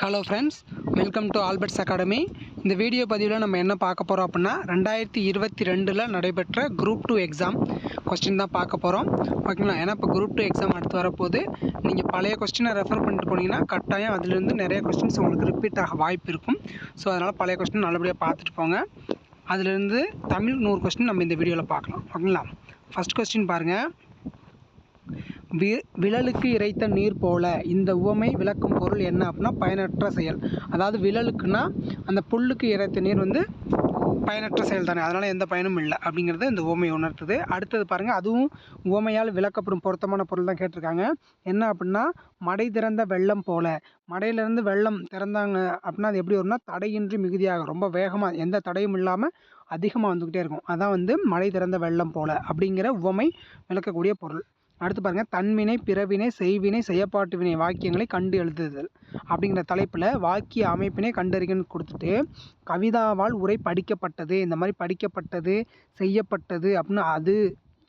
Hello friends welcome to Albert's academy இந்த video பதிவில் நம்ம என்ன பார்க்க போகிறோம் அப்படின்னா ரெண்டாயிரத்தி இருபத்தி ரெண்டில் நடைபெற்ற குரூப் டூ எக்ஸாம் கொஸ்டின் தான் பார்க்க போகிறோம் ஓகேங்களா? ஏன்னா இப்போ குரூப் டூ எக்ஸாம் அடுத்து வரப்போது நீங்கள் பழைய கொஸ்டினை ரெஃபர் பண்ணிட்டு போனீங்கன்னா கட்டாயம் அதிலிருந்து நிறைய கொஸ்டின்ஸ் உங்களுக்கு ரிப்பீட் ஆக வாய்ப்பு இருக்கும். ஸோ அதனால் பழைய கொஸ்டின் நல்லபடியாக பார்த்துட்டு போங்க. அதிலிருந்து தமிழ் நூறு கொஸ்டின் நம்ம இந்த வீடியோவில் பார்க்கலாம். ஓகேங்களா? ஃபஸ்ட் கொஸ்டின் பாருங்கள் வி விழலுக்கு இறைத்த நீர் போல இந்த உவமை விளக்கும் பொருள் என்ன அப்படின்னா பயனற்ற செயல். அதாவது விழலுக்குன்னா அந்த புல்லுக்கு இறைத்த நீர் வந்து பயனற்ற செயல் தானே. அதனால் எந்த பயனும் இல்லை அப்படிங்கிறத இந்த உவமை உணர்த்துது. அடுத்தது பாருங்கள் அதுவும் உவமையால் விளக்கப்படும் பொருத்தமான பொருள் தான் கேட்டிருக்காங்க என்ன அப்படின்னா மடை திறந்த வெள்ளம் போல. மடையிலேருந்து வெள்ளம் திறந்தாங்க அப்படின்னா அது எப்படி வரும்னா தடையின்றி மிகுதியாக ரொம்ப வேகமாக எந்த தடையும் இல்லாமல் அதிகமாக வந்துக்கிட்டே இருக்கும். அதான் வந்து மழை திறந்த வெள்ளம் போல அப்படிங்கிற உவமை விளக்கக்கூடிய பொருள். அடுத்து பாருங்கள் தன்வினை பிறவினை செய்வினை செய்யப்பாட்டு வினை வாக்கியங்களை கண்டு எழுதுதல் அப்படிங்கிற தலைப்பில் வாக்கிய அமைப்பினை கண்டறிகன்னு கொடுத்துட்டு கவிதாவால் உரை படிக்கப்பட்டது இந்த மாதிரி படிக்கப்பட்டது செய்யப்பட்டது அப்படின்னு அது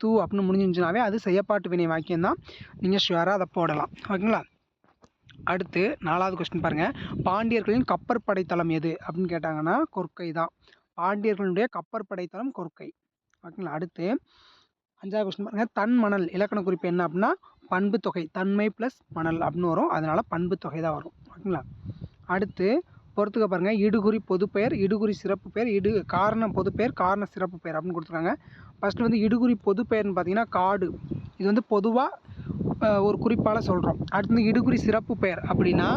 தூ அப்படின்னு முடிஞ்சிருந்துச்சுனாவே அது செய்யப்பாட்டு வினை வாக்கியம் தான். நீங்கள் ஷுவராக அதை போடலாம். ஓகேங்களா? அடுத்து நாலாவது கொஸ்டின் பாருங்கள் பாண்டியர்களின் கப்பற்படை தளம் எது அப்படின்னு கேட்டாங்கன்னா கொற்கை தான். பாண்டியர்களுடைய கப்பற்படை தளம் கொற்கை. ஓகேங்களா? அடுத்து அஞ்சாவது கொஸ்டின் பாருங்கள் தன் மணல் இலக்கண குறிப்பு என்ன அப்படின்னா பண்பு தொகை தன்மை ப்ளஸ் மணல் அப்படின்னு வரும். அதனால் பண்பு தொகை தான் வரும். ஓகேங்களா? அடுத்து பொறுத்துக்க பாருங்கள் இடுகுறி பொதுப்பெயர் இடுகுறி சிறப்பு பெயர் இடு காரண பொதுப்பெயர் காரண சிறப்பு பெயர் அப்படின்னு கொடுத்துருக்காங்க. ஃபஸ்ட்டு வந்து இடுகுறி பொதுப்பெயர்னு பார்த்தீங்கன்னா காடு. இது வந்து பொதுவாக ஒரு குறிப்பால் சொல்கிறோம் அடுத்து வந்து இடுகுறி சிறப்பு பெயர் அப்படின்னா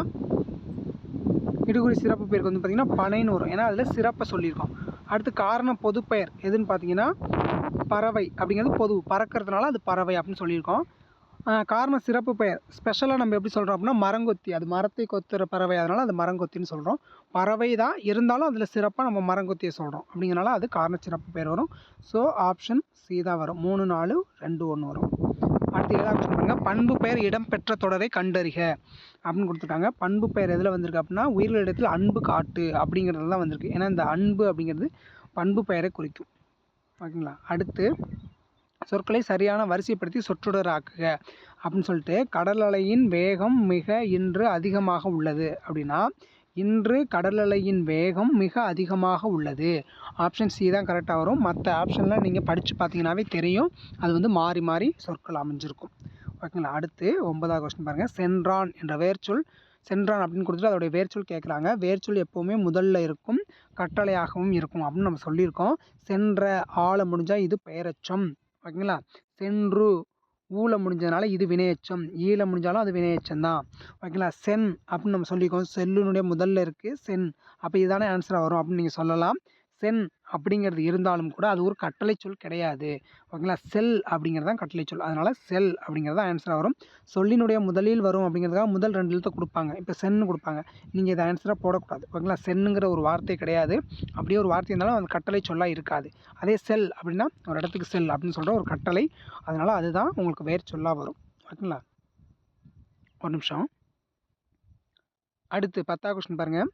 இடுகுறி சிறப்பு பெயருக்கு வந்து பார்த்திங்கன்னா பனைன்னு வரும். ஏன்னா அதில் சிறப்பை சொல்லியிருக்கோம். அடுத்து காரண பொதுப்பெயர் எதுன்னு பார்த்தீங்கன்னா பறவை அப்படிங்கிறது பொது பறக்கிறதுனால அது பறவை அப்படின்னு சொல்லியிருக்கோம். காரணம் சிறப்பு பெயர். ஸ்பெஷலாக நம்ம எப்படி சொல்கிறோம் அப்படின்னா மரங்கொத்தி. அது மரத்தை கொத்துற பறவை. அதனால் அது மரங்கொத்தின்னு சொல்கிறோம் பறவை தான் இருந்தாலும் அதில் சிறப்பாக நம்ம மரங்கொத்தியை சொல்கிறோம் அப்படிங்கிறனால அது காரண சிறப்பு பெயர் வரும். ஸோ ஆப்ஷன் சி தான் வரும். மூணு நாலு ரெண்டு ஒன்று வரும். அடுத்து ஏதாவது சொல்லுங்க பண்பு பெயர் இடம்பெற்ற தொடரை கண்டறிக அப்படின்னு கொடுத்துருக்காங்க. பண்பு பெயர் எதில் வந்திருக்கு அப்படின்னா உயிர்களிடத்தில் அன்பு காட்டு அப்படிங்கிறது தான் வந்திருக்கு. ஏன்னா இந்த அன்பு அப்படிங்கிறது பண்பு பெயரை குறிக்கும். ஓகேங்களா அடுத்து சொற்களை சரியான வரிசைப்படுத்தி சொற்றொடர் ஆக்குக அப்படின்னு சொல்லிட்டு கடல் அலையின் வேகம் மிக இன்று அதிகமாக உள்ளது. அப்படின்னா இன்று கடல் அலையின் வேகம் மிக அதிகமாக உள்ளது. ஆப்ஷன் சி தான் கரெக்டாக வரும். மற்ற ஆப்ஷன்லாம் நீங்கள் படித்து பார்த்தீங்கன்னாவே தெரியும். அது வந்து மாறி மாறி சொற்கள் அமைஞ்சிருக்கும். ஓகேங்களா அடுத்து ஒன்பதாவது கொஸ்டின் பாருங்கள் சென்றான் என்ற வேர்ச்சொல் சென்றான் அப்படின்னு கொடுத்துட்டு அதோடைய வேர்ச்சொல் கேட்குறாங்க. வேர்ச்சொல் எப்போவுமே முதல்ல இருக்கும் கட்டளையாகவும் இருக்கும் அப்படின்னு நம்ம சொல்லியிருக்கோம். சென்ற ஆள முடிஞ்சால் இது பெயரச்சம். ஓகேங்களா? சென்று ஊல முடிஞ்சதுனால இது வினையச்சம். ஈழ முடிஞ்சாலும் அது வினையச்சம் தான் ஓகேங்களா? சென் அப்படின்னு நம்ம சொல்லியிருக்கோம். செல்லுனுடைய முதல்ல இருக்குது சென். அப்போ இதுதானே ஆன்சராக வரும் அப்படின்னு நீங்கள் சொல்லலாம். சென் அப்படிங்கிறது இருந்தாலும் கூட அது ஒரு கட்டளை சொல் கிடையாது. ஓகேங்களா? செல் அப்படிங்கிறது தான் கட்டளை சொல் அதனால் செல் அப்படிங்கிறது தான் ஆன்சராக வரும். சொல்லினுடைய முதலில் வரும் அப்படிங்கிறதுக்காக முதல் ரெண்டு எழுத்தை கொடுப்பாங்க. இப்போ சென்னு கொடுப்பாங்க. நீங்கள் இதை ஆன்சராக போடக்கூடாது. ஓகேங்களா? சென்னுங்கிற ஒரு வார்த்தை கிடையாது. அப்படியே ஒரு வார்த்தை இருந்தாலும் அந்த கட்டளை சொல்லாக இருக்காது. அதே செல் அப்படின்னா ஒரு இடத்துக்கு செல் அப்படின்னு சொல்கிற ஒரு கட்டளை. அதனால் அதுதான் உங்களுக்கு வேர் சொல்லாக வரும். ஓகேங்களா? ஒரு நிமிஷம். அடுத்து பத்தா கொஸ்டின் பாருங்கள்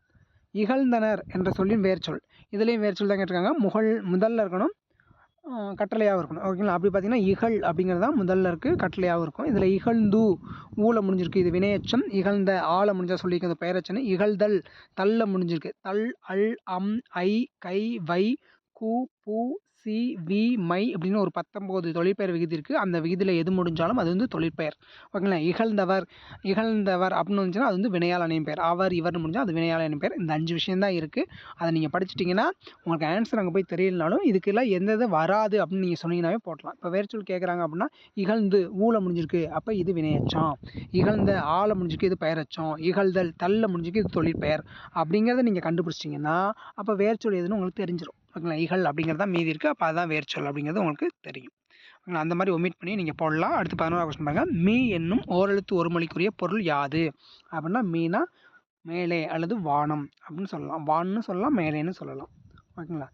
இகழ்ந்தனர் என்ற சொல்லின் வேர்ச்சொல். இதுலேயும் வேர்ச்சொல் தான் கேட்டிருக்காங்க. முகழ் முதல்ல இருக்கணும். கட்டளையாகவும் இருக்கணும். ஓகேங்களா? அப்படி பார்த்தீங்கன்னா இகழ் அப்படிங்கிறது தான் முதல்ல இருக்குது கட்டளையாகவும் இருக்கும். இதில் இகழ்ந்து ஊழ முடிஞ்சிருக்கு. இது வினையச்சம். இகழ்ந்த ஆழ முடிஞ்சால் சொல்லியிருக்க பெயரச்சனை. இகழ்தல் தள்ள முடிஞ்சிருக்கு. தல் அல் அம் ஐ கை வை கு பூ சி வி மை அப்படின்னு ஒரு பத்தொம்போது தொழிற்பெயர் விகுதி இருக்குது அந்த விகுதியில் எது முடிஞ்சாலும் அது வந்து தொழிற்பெயர். ஓகேங்களா? இகழ்ந்தவர் இகழ்ந்தவர் அப்படின்னு வந்துச்சுன்னா அது வந்து வினையால் அணையும் பெயர். அவர் இவர்னு முடிஞ்சால் அது வினையால் அணையும் பெயர். இந்த அஞ்சு விஷயந்தான் இருக்குது அதை நீங்கள் படிச்சிட்டிங்கன்னா உங்களுக்கு ஆன்சர் அங்கே போய் தெரியலனாலும் இதுக்கெல்லாம் எந்த இது வராது அப்படின்னு நீங்கள் சொன்னீங்கன்னாவே போட்டலாம். இப்போ வேறு சொல் கேட்குறாங்க அப்படின்னா இகழ்ந்து ஊழ முடிஞ்சிருக்கு. அப்போ இது வினையச்சம். இகழ்ந்த ஆழ முடிஞ்சிருக்கு இது பெயரச்சம். இகழ்தல் தள்ள முடிஞ்சிருக்கு இது தொழிற்பெயர். அப்படிங்கிறத நீங்கள் கண்டுபிடிச்சிட்டிங்கன்னா அப்போ வேர்ச்சொல் எதுன்னு உங்களுக்கு தெரிஞ்சிடும் ஓகேங்களா இகழ் அப்படிங்கிறது தான் மீதி இருக்குது அப்போ அதுதான் வேர்ச்சொல் அப்படிங்கிறது உங்களுக்கு தெரியும். ஓகேங்களா அந்த மாதிரி ஒமிட் பண்ணி நீங்கள் போடலாம். அடுத்து பதினோரா கொஸ்டின் பாருங்கள் மீ என்னும் ஓரெழுத்து ஒரு மொழிக்குரிய பொருள் யாது? அப்படின்னா மீனா மேலே அல்லது வானம்? அப்படின்னு சொல்லலாம். வான்னு சொல்லலாம் மேலேன்னு சொல்லலாம். ஓகேங்களா?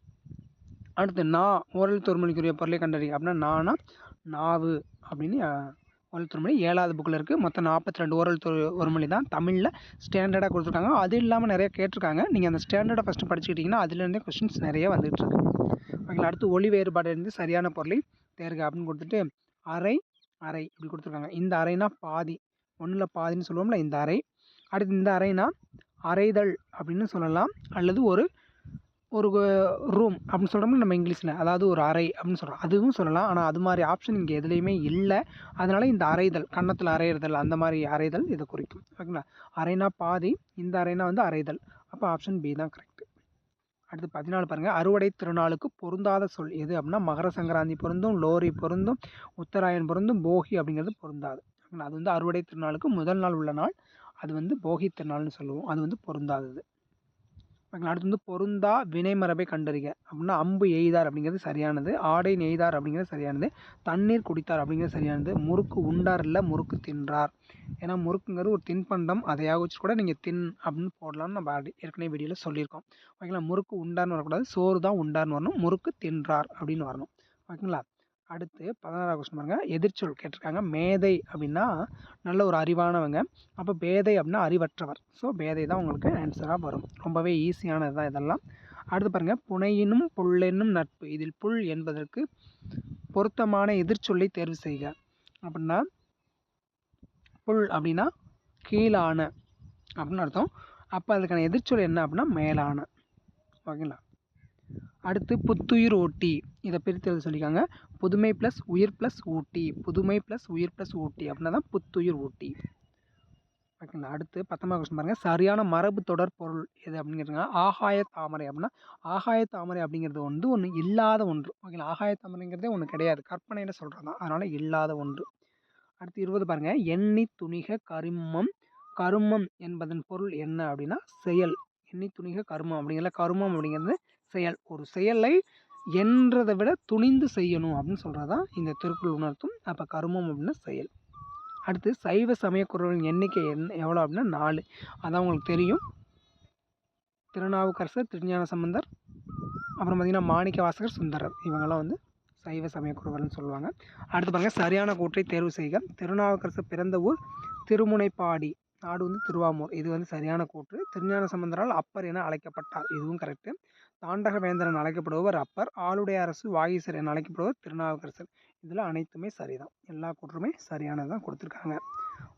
அடுத்து நான் ஓரெழுத்து ஒரு மொழிக்குரிய பொருளை கண்டறி அப்படின்னா நானா? நாவு அப்படின்னு ஓரல் ஒரு ஏழாவது புக்கில் இருக்குது மொத்தம் நாற்பத்தி ரெண்டு ஓரல் ஒரு தான். தமிழில் ஸ்டாண்டர்டாக கொடுத்துருக்காங்க. அது இல்லாமல் நிறைய கேட்டிருக்காங்க. நீங்கள் அந்த ஸ்டாண்டர்டை ஃபஸ்ட்டு படிச்சுக்கிட்டிங்கன்னா அதுலேருந்தே கொஸ்டின்ஸ் நிறைய வந்துகிட்டு இருக்கு. ஓகேங்களா? அடுத்து ஒளி வேறுபாடு இருந்து சரியான பொருளை தேர்க அப்படின்னு கொடுத்துட்டு அரை அரை இப்படி கொடுத்துருக்காங்க. இந்த அறைனா பாதி. ஒன்றில் பாதின்னு சொல்லுவோம்ல இந்த அறை. அடுத்து இந்த அறைனா அறைதல் அப்படின்னு சொல்லலாம். அல்லது ஒரு ஒரு ரூம் அப்படின்னு சொல்கிறோம்ல நம்ம இங்கிலீஷில். அதாவது ஒரு அறை அப்படின்னு சொல்கிறோம் அதுவும் சொல்லலாம். ஆனால் அது மாதிரி ஆப்ஷன் இங்கே எதுலேயுமே இல்லை. அதனால் இந்த அறைதல் கன்னத்தில் அறையிறதல் அந்த மாதிரி அறைதல் இதை குறிக்கும். ஓகேங்களா அறைனா பாதி இந்த அறைனா வந்து அறைதல். அப்போ ஆப்ஷன் பி தான் கரெக்ட் அடுத்து பதினாலு பாருங்கள் அறுவடை திருநாளுக்கு பொருந்தாத சொல் எது அப்படின்னா மகர சங்கராந்தி பொருந்தும் லோரி பொருந்தும் உத்தராயன் பொருந்தும் போகி அப்படிங்கிறது பொருந்தாது. ஓகேங்களா அது வந்து அறுவடை திருநாளுக்கு முதல் நாள் உள்ள நாள். அது வந்து போகி திருநாள்னு சொல்லுவோம். அது வந்து பொருந்தாதது. ஓகேங்களா அடுத்து வந்து பொருந்தா வினைமரபை கண்டறிக. அப்படின்னா அம்பு எய்தார் அப்படிங்கிறது சரியானது ஆடை நெய்தார் அப்படிங்கிறது சரியானது தண்ணீர் குடித்தார் அப்படிங்கிறது சரியானது முறுக்கு உண்டார் இல்லை முறுக்கு தின்றார். ஏன்னா முறுக்குங்கிறது ஒரு தின்பண்டம் அதையாக வச்சு கூட நீங்கள் தின் அப்படின்னு போடலாம்னு நம்ம ஏற்கனவே வீடியோவில் சொல்லியிருக்கோம். ஓகேங்களா? முறுக்கு உண்டார்னு வரக்கூடாது சோறு தான் உண்டார்னு வரணும் முறுக்கு தின்றார் அப்படின்னு வரணும். ஓகேங்களா? அடுத்து பதினாறாவது கொஸ்டின் பாருங்கள் எதிர்ச்சொல் கேட்டிருக்காங்க. மேதை அப்படின்னா நல்ல ஒரு அறிவானவங்க. அப்போ பேதை அப்படின்னா அறிவற்றவர். ஸோ பேதை தான் உங்களுக்கு ஆன்சராக வரும். ரொம்பவே ஈஸியானது தான் இதெல்லாம். அடுத்து பாருங்கள் புனையினும் புல்லென்னும் நட்பு. இதில் புல் என்பதற்கு பொருத்தமான எதிர்ச்சொல்லை தேர்வு செய்க. அப்படின்னா புல் அப்படின்னா கீழான அப்படின்னு அர்த்தம். அப்போ அதுக்கான எதிர்ச்சொல் என்ன அப்படின்னா மேலான. ஓகேங்களா? அடுத்து புத்துயிர் ஓட்டி இதை பிரித்து எழுத சொல்லியிருக்காங்க. புதுமை ப்ளஸ் உயிர் ப்ளஸ் ஊட்டி புதுமை ப்ளஸ் உயிர் ப்ளஸ் ஊட்டி அப்படின்னா தான் புத்துயிர் ஊட்டி. ஓகேங்களா? அடுத்து பத்தொன்பது கொஸ்டின் பாருங்கள் சரியான மரபு தொடர் பொருள் எது அப்படின்னு ஆகாய தாமரை அப்படின்னா ஆகாய தாமரை அப்படிங்கிறது வந்து ஒன்று இல்லாத ஒன்று. ஓகேங்களா? ஆகாய தாமரைங்கிறதே ஒன்று கிடையாது. கற்பனையில் சொல்கிறது தான். அதனால் இல்லாத ஒன்று. அடுத்து இருபது பாருங்கள் எண்ணி துணிக கருமம். கருமம் என்பதன் பொருள் என்ன அப்படின்னா செயல். எண்ணி துணிக கருமம் அப்படிங்கிற கருமம் அப்படிங்கிறது செயல் ஒரு செயலை என்றதை விட துணிந்து செய்யணும் அப்படின்னு சொல்கிறது தான் இந்த திருக்குறள் உணர்த்தும். அப்போ கருமம் அப்படின்னா செயல். அடுத்து சைவ சமயக்குறளின் எண்ணிக்கை என்ன எவ்வளோ அப்படின்னா நாலு. அதான் உங்களுக்கு தெரியும். திருநாவுக்கரசர் திருஞான சம்பந்தர் அப்புறம் பார்த்திங்கன்னா மாணிக்க வாசகர் சுந்தரர். இவங்கெல்லாம் வந்து சைவ சமயக்குறவர்னு சொல்லுவாங்க. அடுத்து பாருங்கள் சரியான கூற்றை தேர்வு செய்க. திருநாவுக்கரசர் பிறந்த ஊர் திருமுனைப்பாடி. நாடு வந்து திருவாமூர். இது வந்து சரியான கூற்று. திருஞான சம்பந்தரால் அப்பர் என அழைக்கப்பட்டார். இதுவும் கரெக்டு தாண்டகவேந்தர் என அழைக்கப்படுபவர் அப்பர் ஆளுடைய அரசு வாகீசர் என அழைக்கப்படுபவர் திருநாவுக்கரசர். இதில் அனைத்துமே சரிதான். எல்லா கூற்றுமே சரியானது தான் கொடுத்துருக்காங்க.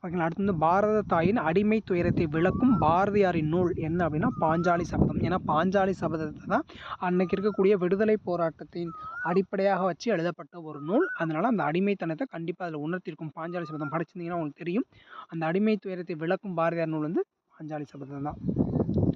ஓகேங்களா? அடுத்து வந்து பாரத தாயின் அடிமை துயரத்தை விளக்கும் பாரதியாரின் நூல் என்ன அப்படின்னா பாஞ்சாலி சபதம். ஏன்னா பாஞ்சாலி சபதத்தை தான் அன்னைக்கு இருக்கக்கூடிய விடுதலை போராட்டத்தின் அடிப்படையாக வச்சு எழுதப்பட்ட ஒரு நூல். அதனால் அந்த அடிமைத்தனத்தை கண்டிப்பாக அதில் உணர்த்திருக்கும். பாஞ்சாலி சபதம் படிச்சிருந்தீங்கன்னா உங்களுக்கு தெரியும். அந்த அடிமை துயரத்தை விளக்கும் பாரதியார் நூல் வந்து பாஞ்சாலி சபதம் தான்.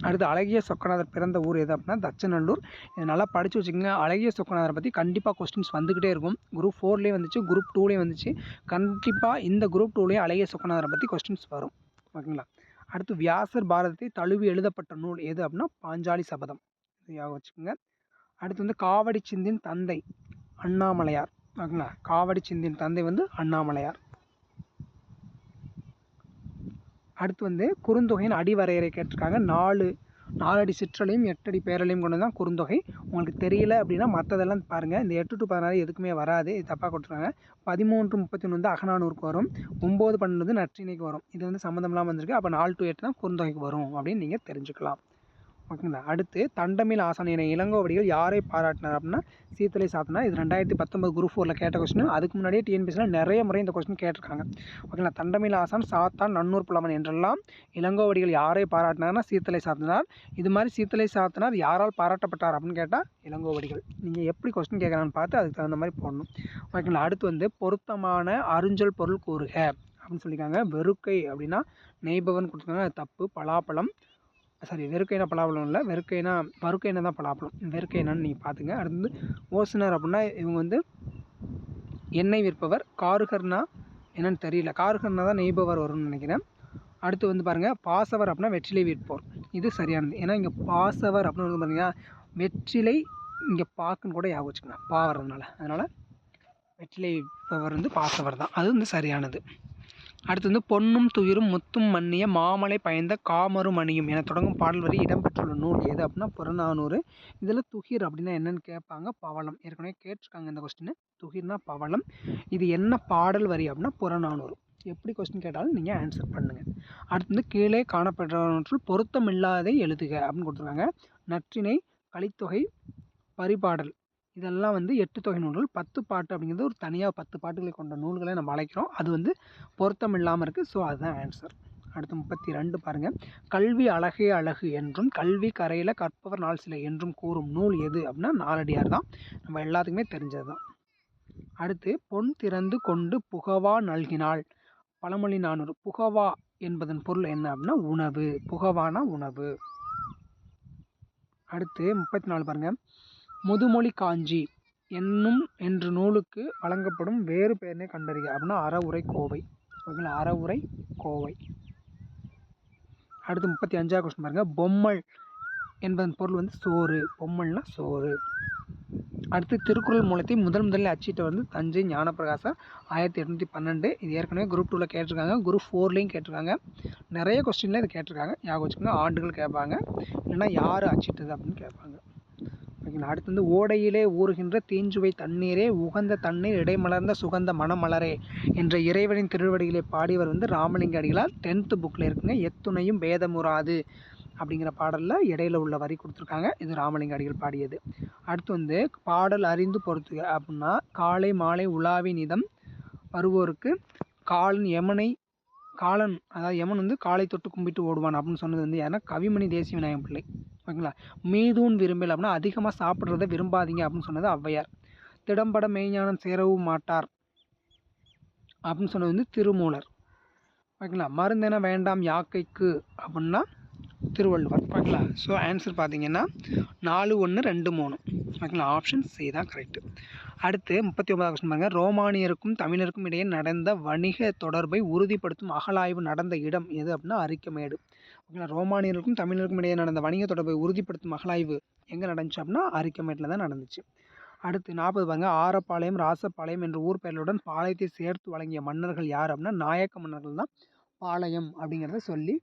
அடுத்து அழகிய சொக்கநாதர் பிறந்த ஊர் எது அப்படின்னா தச்சநல்லூர். இதை நல்லா படித்து வச்சுக்கோங்க. அழகிய சொக்கநாதரை பற்றி கண்டிப்பாக கொஸ்டின்ஸ் வந்துக்கிட்டே இருக்கும். குரூப் ஃபோர்லேயே வந்துச்சு குரூப் டூலேயும் வந்துச்சு. கண்டிப்பாக இந்த குரூப் டூலேயும் அழகிய சொக்கநாதரை பற்றி கொஸ்டின்ஸ் வரும். ஓகேங்களா? அடுத்து வியாசர் பாரதத்தை தழுவி எழுதப்பட்ட நூல் எது அப்படின்னா பாஞ்சாலி சபதம். ஞாபகம் வச்சுக்கோங்க. அடுத்து வந்து காவடி சிந்தின் தந்தை அண்ணாமலையார். ஓகேங்களா? காவடி சிந்தின் தந்தை வந்து அண்ணாமலையார். அடுத்து வந்து குறுந்தொகையின் அடிவரையறை கேட்டிருக்காங்க. நாலு நாலடி சிற்றலையும் எட்டடி பேரலையும் கொண்டு தான் குறுந்தொகை. உங்களுக்கு தெரியல அப்படின்னா மற்றதெல்லாம் பாருங்கள் இந்த எட்டு டு பதினாறு எதுக்குமே வராது. இது தப்பாக கொடுத்துருக்காங்க. பதிமூன்று முப்பத்தி ஒன்று வந்து அகநானூருக்கு வரும். ஒம்பது பன்னெண்டு வந்து நற்றினைக்கு வரும். இது வந்து சம்மந்தம் இல்லாமல் வந்திருக்கு. அப்போ நாலு டு எட்டு தான் குறுந்தொகைக்கு வரும் அப்படின்னு நீங்கள் தெரிஞ்சுக்கலாம். ஓகேங்களா? அடுத்து தண்டமில் ஆசான் என இளங்கோவடிகள் யாரை பாராட்டினார் அப்படின்னா சீத்தலை சாத்தனா இது ரெண்டாயிரத்தி பத்தொம்பது குரூப் ஃபோரில் கேட்ட கொஸ்டின் அதுக்கு முன்னாடியே டிஎன்பிஎஸ்சியில் நிறைய முறை இந்த கொஸ்டின் கேட்டிருக்காங்க. ஓகேங்களா? தண்டமில் ஆசான் சாத்தான் நன்னூர் புலவன் என்றெல்லாம் இளங்கோவடிகள் யாரை பாராட்டினார்னா சீத்தலை சாத்தனார். இது மாதிரி சீத்தலை சாத்தனார் யாரால் பாராட்டப்பட்டார் அப்படின்னு கேட்டால் இளங்கோவடிகள். நீங்கள் எப்படி கொஸ்டின் கேட்குறான்னு பார்த்து அதுக்கு தகுந்த மாதிரி போடணும். ஓகேங்களா? அடுத்து வந்து பொருத்தமான அருஞ்சல் பொருள் கூறுக அப்படின்னு சொல்லியிருக்காங்க. வெறுக்கை அப்படின்னா நெய்பவன் கொடுத்துருக்காங்க. அது தப்பு. பலாப்பழம் சாரி வெறுக்கைனா பலாப்பழம் இல்லை வெறுக்கைனா வறுக்கைனா தான் பலாப்பழம். வெறுக்கைனான்னு நீங்கள் பார்த்துங்க அடுத்து வந்து ஓசுனர் அப்படின்னா இவங்க வந்து எண்ணெய் விற்பவர். காருகர்னா என்னன்னு தெரியல. காருகர்னா தான் நெய்பவர் வரும்னு நினைக்கிறேன். அடுத்து வந்து பாருங்கள் பாசவர் அப்படின்னா வெற்றிலை விற்போர். இது சரியானது. ஏன்னா இங்கே பாசவர் அப்படின்னு வந்து பார்த்தீங்கன்னா வெற்றிலை இங்கே பாக்குன்னு கூட ஞாபகம் வச்சுக்கலாம் பாவறதுனால. அதனால் வெற்றிலை விற்பவர் வந்து பாசவர் தான். அது வந்து சரியானது. அடுத்து வந்து பொன்னும் துயிரும் முத்தும் மன்னிய மாமலை பயந்த காமரும் மணியும் என தொடங்கும் பாடல் வரி இடம்பெற்றுள்ள நூல் எது அப்படின்னா புறநானூறு. இதில் துகிர் அப்படின்னா என்னன்னு கேட்பாங்க? பவளம். ஏற்கனவே கேட்டிருக்காங்க இந்த கொஸ்டின் துகிர்னா பவளம். இது என்ன பாடல் வரி அப்படின்னா புறநானூறு. எப்படி கொஸ்டின் கேட்டாலும் நீங்கள் ஆன்சர் பண்ணுங்கள் அடுத்து வந்து கீழே காணப்படுறவற்றுள் பொருத்தமில்லாதை எழுதுக அப்படின்னு கொடுத்துருக்காங்க. நற்றினை கலித்தொகை பரிபாடல். இதெல்லாம் வந்து எட்டு தொகை நூல்கள் பத்து பாட்டு அப்படிங்கிறது ஒரு தனியாக பத்து பாட்டுகளை கொண்ட நூல்களை நம்ம அழைக்கிறோம். அது வந்து பொருத்தம் இல்லாமல் இருக்குது ஸோ அதுதான் ஆன்சர் அடுத்து முப்பத்தி ரெண்டு பாருங்கள் கல்வி அழகே அழகு என்றும் கல்வி கரையில் கற்பவர் நாள் சிலை என்றும் கூறும் நூல் எது அப்படின்னா நாலடியார் தான். நம்ம எல்லாத்துக்குமே தெரிஞ்சது தான் அடுத்து பொன் திறந்து கொண்டு புகவா நல்கினாள். பழமொழி நானூறு புகவா என்பதன் பொருள் என்ன அப்படின்னா உணவு. புகவானா உணவு. அடுத்து முப்பத்தி நாலு பாருங்கள் முதுமொழி காஞ்சி என்னும் என்று நூலுக்கு வழங்கப்படும் வேறு பெயர்னே கண்டறிக. அப்படின்னா அறவுரை கோவை. ஓகேங்களா? அறவுரை கோவை. அடுத்து முப்பத்தி அஞ்சாவது கொஸ்டின் பாருங்கள் பொம்மல் என்பதன் பொருள் வந்து சோறு. பொம்மல்னா சோறு. அடுத்து திருக்குறள் மூலத்தை முதல் முதலில் அச்சிட்ட வந்து தஞ்சை ஞானப்பிரகாசம் ஆயிரத்தி எட்நூற்றி பன்னெண்டு. இது ஏற்கனவே குரூப் டூவில் கேட்டிருக்காங்க. குரூப் ஃபோர்லேயும் கேட்டிருக்காங்க. நிறைய கொஸ்டினில் இது கேட்டிருக்காங்க. ஞாபகம் வச்சுக்கோங்க. ஆண்டுகள் கேட்பாங்க. இல்லைன்னா யார் அச்சிட்டது அப்படின்னு கேட்பாங்க. ஓகேங்களா அடுத்து வந்து ஓடையிலே ஊறுகின்ற தீஞ்சுவை தண்ணீரே உகந்த தண்ணீர் இடைமலர்ந்த சுகந்த மணமலரே என்ற இறைவனின் திருவடிகளை பாடியவர் வந்து ராமலிங்க அடிகளார். டென்த்து புக்கில் இருக்குங்க எத்துணையும் பேதமுறாது அப்படிங்கிற பாடலில் இடையில உள்ள வரி கொடுத்துருக்காங்க. இது ராமலிங்க அடிகள் பாடியது. அடுத்து வந்து பாடல் அறிந்து பொறுத்துக அப்படின்னா காலை மாலை உலாவின் இதம் வருவோருக்கு காலன் யமனை காலன் அதாவது யமன் வந்து காலை தொட்டு கும்பிட்டு ஓடுவான் அப்படின்னு சொன்னது வந்து யாருன்னா கவிமணி தேசிய விநாயகம் பிள்ளை. ஓகேங்களா மீதூன் விரும்பல அப்படின்னா அதிகமாக சாப்பிட்றத விரும்பாதீங்க அப்படின்னு சொன்னது ஔவையார். திடம்பட மெய்ஞானம் சேரவும் மாட்டார் அப்படின்னு சொன்னது வந்து திருமூலர். ஓகேங்களா மருந்தென வேண்டாம் யாக்கைக்கு அப்படின்னா திருவள்ளுவர். ஓகேங்களா ஸோ ஆன்சர் பார்த்தீங்கன்னா நாலு ஒன்று ரெண்டு மூணு. ஓகேங்களா ஆப்ஷன் சி தான் கரெக்டு அடுத்து முப்பத்தி ஒன்பதாவது கொஸ்டின் பாருங்கள் ரோமானியருக்கும் தமிழருக்கும் இடையே நடந்த வணிக தொடர்பை உறுதிப்படுத்தும் அகலாய்வு நடந்த இடம் எது அப்படின்னா அரிக்கமேடு. ஓகேங்களா ரோமானியருக்கும் தமிழருக்கும் இடையே நடந்த வணிக தொடர்பை உறுதிப்படுத்தும் அகலாய்வு எங்கே நடந்துச்சு அப்படின்னா அரிக்கமேட்டில் தான் நடந்துச்சு. அடுத்து நாற்பது பாருங்க. ஆரப்பாளையம் ராசப்பாளையம் என்ற ஊர் பெயர்களுடன் பாளையத்தை சேர்த்து வழங்கிய மன்னர்கள் யார் அப்படின்னா நாயக்க மன்னர்கள் தான் பாளையம் அப்படிங்கிறத சொல்லி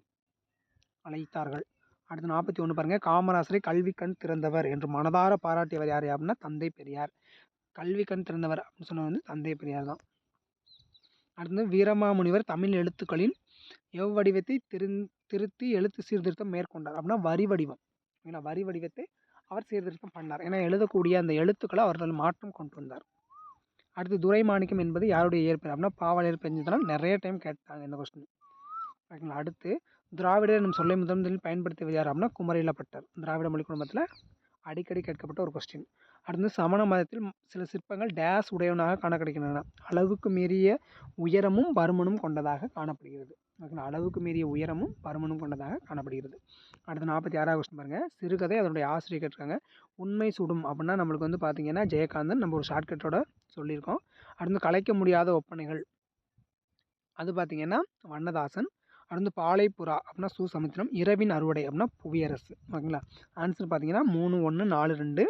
அழைத்தார்கள். அடுத்து நாற்பத்தி ஒன்று பாருங்கள் காமராசரை கல்வி கண் திறந்தவர் என்று மனதார பாராட்டியவர் யார் அப்படின்னா தந்தை பெரியார். கல்வி கண் திறந்தவர் அப்படின்னு சொன்னது வந்து தந்தை பெரியார் தான். அடுத்து வீரமாமுனிவர் தமிழ் எழுத்துக்களின் எவ்வடிவத்தை திருந் திருத்தி எழுத்து சீர்திருத்தம் மேற்கொண்டார் அப்படின்னா வரி வடிவம். ஏன்னா வரி வடிவத்தை அவர் சீர்திருத்தம் பண்ணார். ஏன்னா எழுதக்கூடிய அந்த எழுத்துக்களை அவர்கள் மாற்றம் கொண்டு வந்தார். அடுத்து துரை மாணிக்கம் என்பது யாருடைய இயற்பெயர் அப்படின்னா பாவலர் பெஞ்சதுனால் நிறைய டைம் கேட்டாங்க இந்த கொஸ்டின் ஓகேங்களா? அடுத்து திராவிடர் நம் சொல்லை முதன் முதலில் பயன்படுத்தியவர் யார் அப்படின்னா குமரிலப்பட்டர் திராவிட மொழி குடும்பத்தில் அடிக்கடி கேட்கப்பட்ட ஒரு கொஸ்டின் அடுத்து சமண மதத்தில் சில சிற்பங்கள் டேஸ் உடையவனாக காண கிடைக்கின்றன அளவுக்கு மீறிய உயரமும் பருமனும் கொண்டதாக காணப்படுகிறது. ஓகேங்களா? அளவுக்கு மீறிய உயரமும் பருமனும் கொண்டதாக காணப்படுகிறது. அடுத்து நாற்பத்தி ஆறாவது கொஸ்டின் பாருங்கள் சிறுகதை அதனுடைய ஆசிரியர் கேட்டிருக்காங்க. உண்மை சுடும் அப்படின்னா நம்மளுக்கு வந்து பார்த்திங்கன்னா ஜெயகாந்தன் நம்ம ஒரு ஷார்ட்கட்டோட சொல்லியிருக்கோம். அடுத்து கலைக்க முடியாத ஒப்பனைகள். அது பார்த்திங்கன்னா வண்ணதாசன் அடுத்து பாலைப்புறா அப்படின்னா சுசமுத்திரம் இரவின் அறுவடை அப்படின்னா புவியரசு. ஓகேங்களா? ஆன்சர் பார்த்தீங்கன்னா மூணு ஒன்று நாலு ரெண்டு.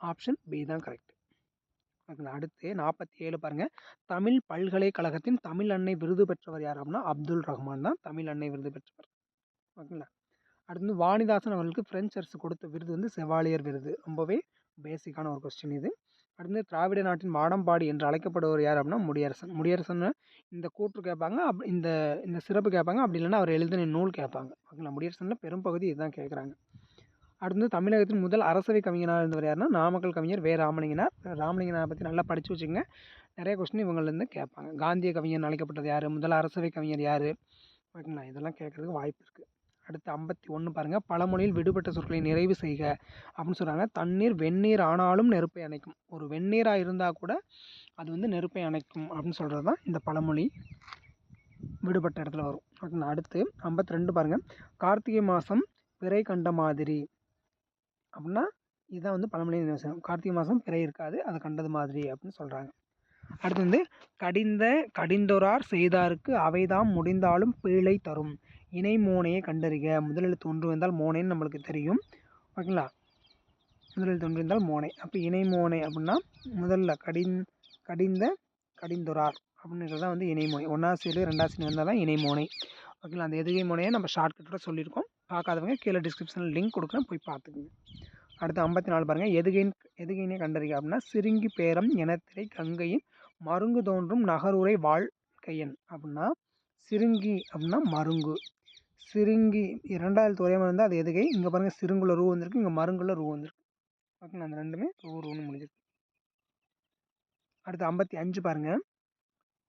ஆப்ஷன் பி தான் கரெக்ட் ஓகேங்களா? அடுத்து நாற்பத்தி ஏழு பாருங்கள் தமிழ் பல்கலைக்கழகத்தின் தமிழ் அன்னை விருது பெற்றவர் யார் அப்படின்னா அப்துல் ரஹ்மான் தான் தமிழ் அன்னை விருது பெற்றவர். ஓகேங்களா? அடுத்து வாணிதாசன் அவர்களுக்கு பிரெஞ்சு அரசு கொடுத்த விருது வந்து செவாலியர் விருது. ரொம்பவே பேசிக்கான ஒரு கொஸ்டின் இது. அடுத்து திராவிட நாட்டின் மாடம்பாடி என்று அழைக்கப்படுவர் யார் அப்படின்னா முடியரசன். முடியரசன் இந்த கூற்று கேட்பாங்க அப் இந்த இந்த சிறப்பு கேட்பாங்க அப்படி இல்லைன்னா அவர் எழுதின நூல் கேட்பாங்க. ஓகேங்களா முடியரசனில் பெரும்பகுதி இதுதான் கேட்குறாங்க. அடுத்து தமிழகத்தின் முதல் அரசவை கவிஞராக இருந்தவர் யாருன்னா நாமக்கல் கவிஞர் வே ராமலிங்கனார் ராமலிங்கனாரை பற்றி நல்லா படித்து வச்சுக்கோங்க. நிறைய கொஸ்டின் இவங்கள்லேருந்து கேட்பாங்க. காந்திய கவிஞர் அழைக்கப்பட்டது யார்? முதல் அரசவை கவிஞர் யார்? ஓகேங்களா இதெல்லாம் கேட்குறதுக்கு வாய்ப்பு இருக்குது அடுத்து ஐம்பத்தி ஒன்று பாருங்கள் பழமொழியில் விடுபட்ட சொற்களை நிறைவு செய்க அப்படின்னு சொல்கிறாங்க தண்ணீர் வெந்நீர் ஆனாலும் நெருப்பை அணைக்கும். ஒரு வெந்நீராக இருந்தால் கூட அது வந்து நெருப்பை அணைக்கும் அப்படின்னு சொல்கிறது தான் இந்த பழமொழி. விடுபட்ட இடத்துல வரும். ஓகேங்களா? அடுத்து ஐம்பத்தி ரெண்டு பாருங்கள் கார்த்திகை மாதம் பிறை கண்ட மாதிரி. அப்படின்னா இதுதான் வந்து பழமொழி கார்த்திகை மாதம் பிறை இருக்காது அதை கண்டது மாதிரி அப்படின்னு சொல்கிறாங்க அடுத்து வந்து கடிந்த கடிந்தொரார் செய்தாருக்கு அவைதாம் முடிந்தாலும் பீழை தரும். இணை மோனையை கண்டறிக. முதலெழுத்து ஒன்று வந்தால் மோனைன்னு நம்மளுக்கு தெரியும். ஓகேங்களா? முதலெழுத்து ஒன்று இருந்தால் மோனை. அப்போ இணை மோனை அப்படின்னா முதல்ல கடின் கடிந்த கடிந்துரார் அப்படின்றது தான் வந்து இணைமுனை ஒன்றாவது சீடு ரெண்டாவது வந்தால் தான் இணைமுனை ஓகேங்களா அந்த எதுகை முனையை நம்ம ஷார்ட்கட்டோட சொல்லியிருக்கோம். பார்க்காதவங்க கீழே டிஸ்கிரிப்ஷனில் லிங்க் கொடுக்குறேன் போய் பார்த்துக்குங்க. அடுத்து ஐம்பத்தி நாலு பாருங்கள் எதுகையின் எதுகையினே கண்டறிக அப்படின்னா சிறுங்கி பேரம் எனத்திரை கங்கையின் மருங்கு தோன்றும் நகரூரை வாழ்க்கையன் அப்படின்னா சிறுங்கி அப்படின்னா மருங்கு. சிறுங்கி இரண்டாவது துறையமாக இருந்தால் அது எதுகை? இங்கே பாருங்கள் சிறுங்குள்ள ரூ வந்திருக்கு இங்கே மருங்குள்ள ரூ வந்திருக்கு. ஓகேங்களா அந்த ரெண்டுமே ரூ ரூன்னு முடிஞ்சிருக்கு. அடுத்து ஐம்பத்தி அஞ்சு பாருங்கள்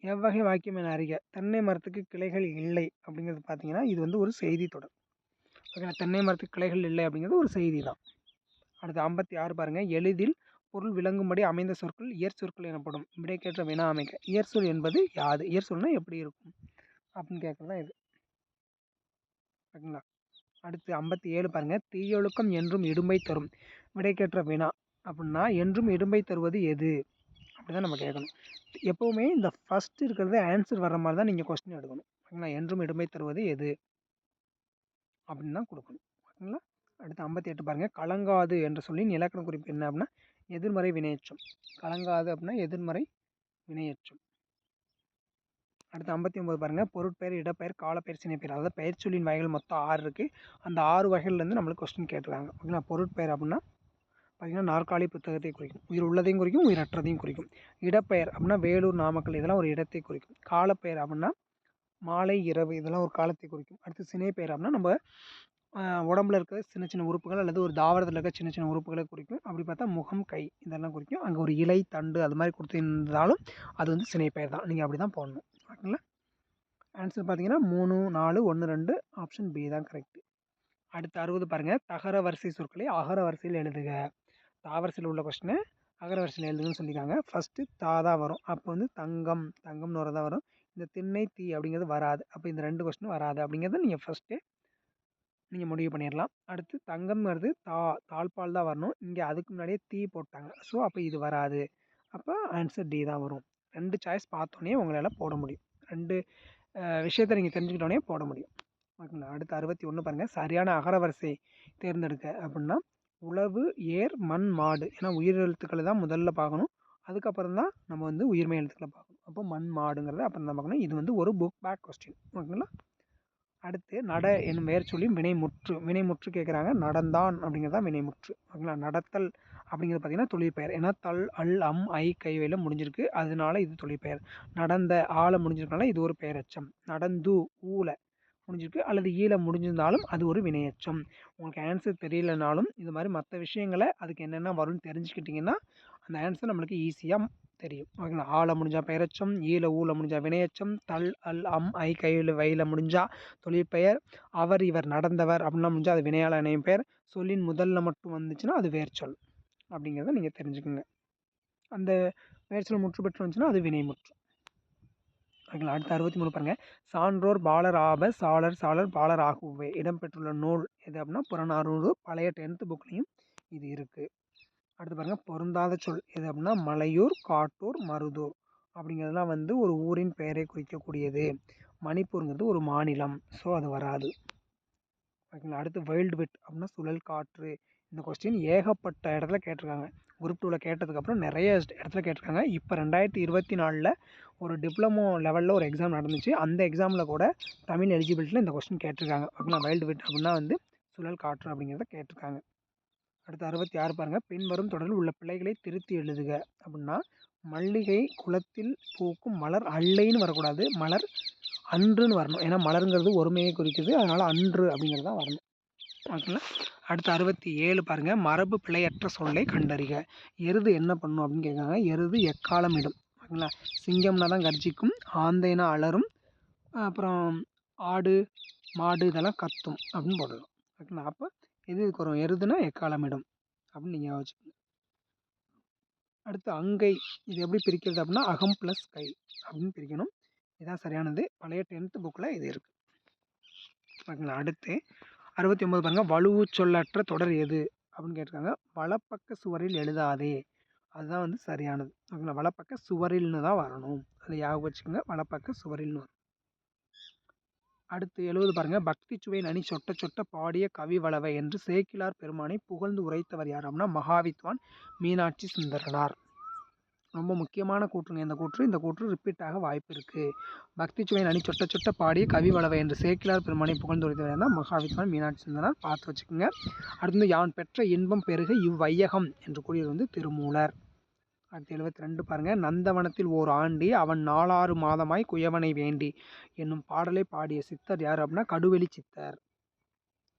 எவ்வகை வாக்கியம் என அறிக. தென்னை மரத்துக்கு கிளைகள் இல்லை அப்படிங்கிறது பார்த்தீங்கன்னா இது வந்து ஒரு செய்தி தொடர். ஓகேங்களா தென்னை மரத்துக்கு கிளைகள் இல்லை அப்படிங்கிறது ஒரு செய்தி தான். அடுத்து ஐம்பத்தி ஆறு பாருங்கள் எளிதில் பொருள் விளங்கும்படி அமைந்த சொற்கள் இயற் சொற்கள் எனப்படும். விடைக்கேற்ற வினா அமைக்க இயற் சொல் என்பது யாது? இயற் சொல்னால் எப்படி இருக்கும்? அப்படின்னு கேட்குறது தான் இது. ஓகேங்களா? அடுத்து ஐம்பத்தி ஏழு பாருங்கள் தீயொழுக்கம் என்றும் இடும்பை தரும். விடைக்கேற்ற வினா அப்படின்னா என்றும் இடும்பை தருவது எது? அப்படி தான் நம்ம கேட்கணும். எப்போவுமே இந்த ஃபஸ்ட் இருக்கிறது ஆன்சர் வர்ற மாதிரி தான் நீங்கள் கொஸ்டின் எடுக்கணும். ஓகேங்களா என்றும் இடமை தருவது எது? அப்படின்னு தான் கொடுக்கணும். ஓகேங்களா அடுத்து ஐம்பத்தி எட்டு பாருங்கள் கலங்காது என்று சொல்லி இலக்கண குறிப்பு என்ன அப்படின்னா எதிர்மறை வினையச்சம். கலங்காது அப்படின்னா எதிர்மறை வினையச்சம். அடுத்து ஐம்பத்தி ஒம்பது பாருங்கள் பொருட்பெயர் இடப்பெயர் காலப்பெயர் சினைப்பெயர் அதாவது பெயர் சொல்லின் வகைகள் மொத்தம் ஆறு இருக்குது அந்த ஆறு வகைகள்லேருந்து நம்மளுக்கு கொஸ்டின் கேட்டுருக்காங்க. ஓகேங்களா பொருட்பெயர் அப்படின்னா பார்த்திங்கன்னா நாற்காலி புத்தகத்தை குறிக்கும். உயிர் உள்ளதையும் குறிக்கும் உயிரற்றதையும் குறிக்கும். இடப்பெயர் அப்படின்னா வேலூர் நாமக்கல் இதெல்லாம் ஒரு இடத்தை குறிக்கும். காலப்பெயர் அப்படின்னா மாலை இரவு இதெல்லாம் ஒரு காலத்தை குறிக்கும். அடுத்து சினைப்பெயர் அப்படின்னா நம்ம உடம்புல இருக்க சின்ன சின்ன உறுப்புகள் அல்லது ஒரு தாவரத்தில் இருக்க சின்ன சின்ன உறுப்புகளை குறிக்கும். அப்படி பார்த்தா முகம் கை இதெல்லாம் குறிக்கும். அங்கே ஒரு இலை தண்டு அது மாதிரி கொடுத்துருந்தாலும் அது வந்து சினைப்பெயர் தான். நீங்கள் அப்படி தான் போடணும். ஓகேங்களா ஆன்சர் பார்த்தீங்கன்னா மூணு நாலு ஒன்று ரெண்டு ஆப்ஷன் பி தான் கரெக்ட் அடுத்து அறுபது பாருங்கள் தகர வரிசை சொற்களை அகர வரிசையில் எழுதுக. தாவரிசையில் உள்ள கொஸ்டினை அகர வரிசையில் எழுதுங்கன்னு சொல்லியிருக்காங்க. ஃபஸ்ட்டு தா தான் வரும். அப்போ வந்து தங்கம் தங்கம்னு வரதான் வரும். இந்த திண்ணை தீ அப்படிங்கிறது வராது. அப்போ இந்த ரெண்டு கொஸ்டினும் வராது. அப்படிங்கிறத நீங்கள் ஃபஸ்ட்டு நீங்கள் முடிவு பண்ணிடலாம். அடுத்து தங்கம் வருது தா தாழ்பால் தான் வரணும். இங்கே அதுக்கு முன்னாடியே தீ போட்டாங்க. ஸோ அப்போ இது வராது. அப்போ ஆன்சர் டி தான் வரும். ரெண்டு சாய்ஸ் பார்த்தோன்னே உங்களால் போட முடியும். ரெண்டு விஷயத்தை நீங்கள் தெரிஞ்சுக்கிட்டோன்னே போட முடியும். ஓகேங்களா? அடுத்து அறுபத்தி ஒன்று பாருங்கள் சரியான அகரவரிசை தேர்ந்தெடுக்க அப்படின்னா உழவு ஏர் மண் மாடு ஏன்னா உயிர் எழுத்துக்களை தான் முதல்ல பார்க்கணும். அதுக்கப்புறம் தான் நம்ம வந்து உயிர்மை எழுத்துக்களை பார்க்கணும். அப்போ மண் மாடுங்கிறத அப்புறம் தான் பார்க்கணும். இது வந்து ஒரு புக் பேக் கொஸ்டின் ஓகேங்களா? அடுத்து நட என்னும் பெயர் சொல்லி வினைமுற்று வினைமுற்று கேட்குறாங்க. நடந்தான் அப்படிங்கிறது தான் வினைமுற்று ஓகேங்களா? நடத்தல் அப்படிங்கிறது பார்த்திங்கன்னா தொழிற்பெயர். ஏன்னா தல் அல் அம் ஐ கைவையில் முடிஞ்சிருக்கு. அதனால இது தொழிற்பெயர். நடந்த ஆளை முடிஞ்சிருக்கனால இது ஒரு பெயரச்சம். நடந்து ஊல முடிஞ்சிருக்கு. அல்லது e ஈழ முடிஞ்சிருந்தாலும் அது ஒரு வினையச்சம். உங்களுக்கு ஆன்சர் தெரியலனாலும் இது மாதிரி மற்ற விஷயங்களை அதுக்கு என்னென்ன வரும்னு தெரிஞ்சுக்கிட்டிங்கன்னா அந்த ஆன்சர் நம்மளுக்கு ஈஸியாக தெரியும். ஓகேங்களா? ஆல முடிஞ்சால் பெயரச்சம் e ஈல ஊல முடிஞ்சால் வினையச்சம் தல் அல் அம் ஐ கையில் வயில முடிஞ்சால் தொழிற்பெயர் அவர் இவர் நடந்தவர் அப்படின்லாம் முடிஞ்சால் அது வினையாள இணையும் பெயர். சொல்லின் முதல்ல மட்டும் வந்துச்சுன்னா அது வேர்ச்சொல் அப்படிங்கிறத நீங்கள் தெரிஞ்சுக்கோங்க. அந்த வேர்ச்சொல் முற்று பெற்று வந்துச்சுன்னா அது வினைமுற்று. ஓகேங்களா அடுத்து அறுபத்தி மூணு பாருங்கள் சான்றோர் பாலர் ஆப சாலர் சாலர் பாலர் ஆகுவே. இடம்பெற்றுள்ள நூல் எது அப்படின்னா புறநானூறு பழைய டென்த்து புக்லேயும் இது இருக்குது அடுத்து பாருங்கள் பொருந்தாத சொல் எது அப்படின்னா மலையூர் காட்டூர் மருதூர் அப்படிங்கிறதுலாம் வந்து ஒரு ஊரின் பெயரை குறிக்கக்கூடியது. மணிப்பூருங்கிறது ஒரு மாநிலம். ஸோ அது வராது. ஓகேங்களா அடுத்து வைல்டு விட் அப்படின்னா சுழல் காற்று. இந்த கொஸ்டின் ஏகப்பட்ட இடத்துல கேட்டிருக்காங்க. குரூப் டூவில் கேட்டதுக்கப்புறம் நிறைய இடத்துல கேட்டிருக்காங்க. இப்போ ரெண்டாயிரத்தி இருபத்தி நாலில் ஒரு டிப்ளமோ லெவலில் ஒரு எக்ஸாம் நடந்துச்சு. அந்த எக்ஸாமில் கூட தமிழ் எலிஜிபிலிட்டியில் இந்த கொஸ்டின் கேட்டிருக்காங்க. அப்படின்னா வைல்டு விட் அப்படின்னா வந்து சுழல் காற்று அப்படிங்கிறத கேட்டிருக்காங்க. அடுத்து அறுபத்தி ஆறு பாருங்கள் பின்வரும் தொடரில் உள்ள பிள்ளைகளை திருத்தி எழுதுக அப்படின்னா மல்லிகை குளத்தில் பூக்கும் மலர் அல்லைன்னு வரக்கூடாது. மலர் அன்றுன்னு வரணும். ஏன்னா மலருங்கிறது ஒருமையை குறிக்குது. அதனால் அன்று அப்படிங்கிறது தான் வரணும். ஓகேங்களா அடுத்து அறுபத்தி ஏழு பாருங்கள் மரபு பிழையற்ற சொல்லை கண்டறிக. எருது என்ன பண்ணும் அப்படின்னு கேட்குறாங்க. எருது எக்காலம் இடும். ஓகேங்களா சிங்கம்னா தான் கர்ஜிக்கும் ஆந்தைனா அலரும் அப்புறம் ஆடு மாடு இதெல்லாம் கத்தும் அப்படின்னு போடலாம். ஓகேங்களா அப்போ எது இதுக்கு வரும்? எருதுனா எக்காலமிடும் அப்படின்னு நீங்கள் வச்சுக்கோங்க அடுத்து அங்கை. இது எப்படி பிரிக்கிறது அப்படின்னா அகம் ப்ளஸ் கை அப்படின்னு பிரிக்கணும். இதுதான் சரியானது. பழைய டென்த்து புக்கில் இது இருக்குது ஓகேங்களா அடுத்து அறுபத்தி ஒம்பது பாருங்கள் வலுவு சொல்லற்ற தொடர் எது? அப்படின்னு கேட்டிருக்காங்க. வலப்பக்க சுவரில் எழுதாதே. அதுதான் வந்து சரியானது. ஓகேங்களா? வலப்பக்க சுவரில்னு தான் வரணும். அதை ஞாபகம் வச்சுக்கோங்க. வலப்பக்க சுவரில்னு வரும். அடுத்து எழுவது பாருங்கள் பக்தி சுவை நனி சொட்ட சொட்ட பாடிய கவி வளவை என்று சேக்கிலார் பெருமானை புகழ்ந்து உரைத்தவர் யார் அப்படின்னா மகாவித்வான் மீனாட்சி சுந்தரனார். ரொம்ப முக்கியமான கூற்றுங்க. இந்த கூற்று இந்த கூற்று ரிப்பீட் ஆக வாய்ப்பு இருக்குது பக்தி சுவை சொட்ட சொட்ட பாடிய கவி வளவை என்று சேக்கிலார் பெருமானை புகழ்ந்து உரைத்தவர் மகாவித்வான் மீனாட்சி சுந்தரனார். பார்த்து வச்சுக்கோங்க. அடுத்து யான் பெற்ற இன்பம் பெருக இவ்வையகம் என்று கூறியது வந்து திருமூலர். அடுத்து எழுபத்தி ரெண்டு பாருங்கள் நந்தவனத்தில் ஓர் ஆண்டி அவன் நாலாறு மாதமாய் குயவனை வேண்டி என்னும் பாடலை பாடிய சித்தர் யார் அப்படின்னா கடுவெளி சித்தர்.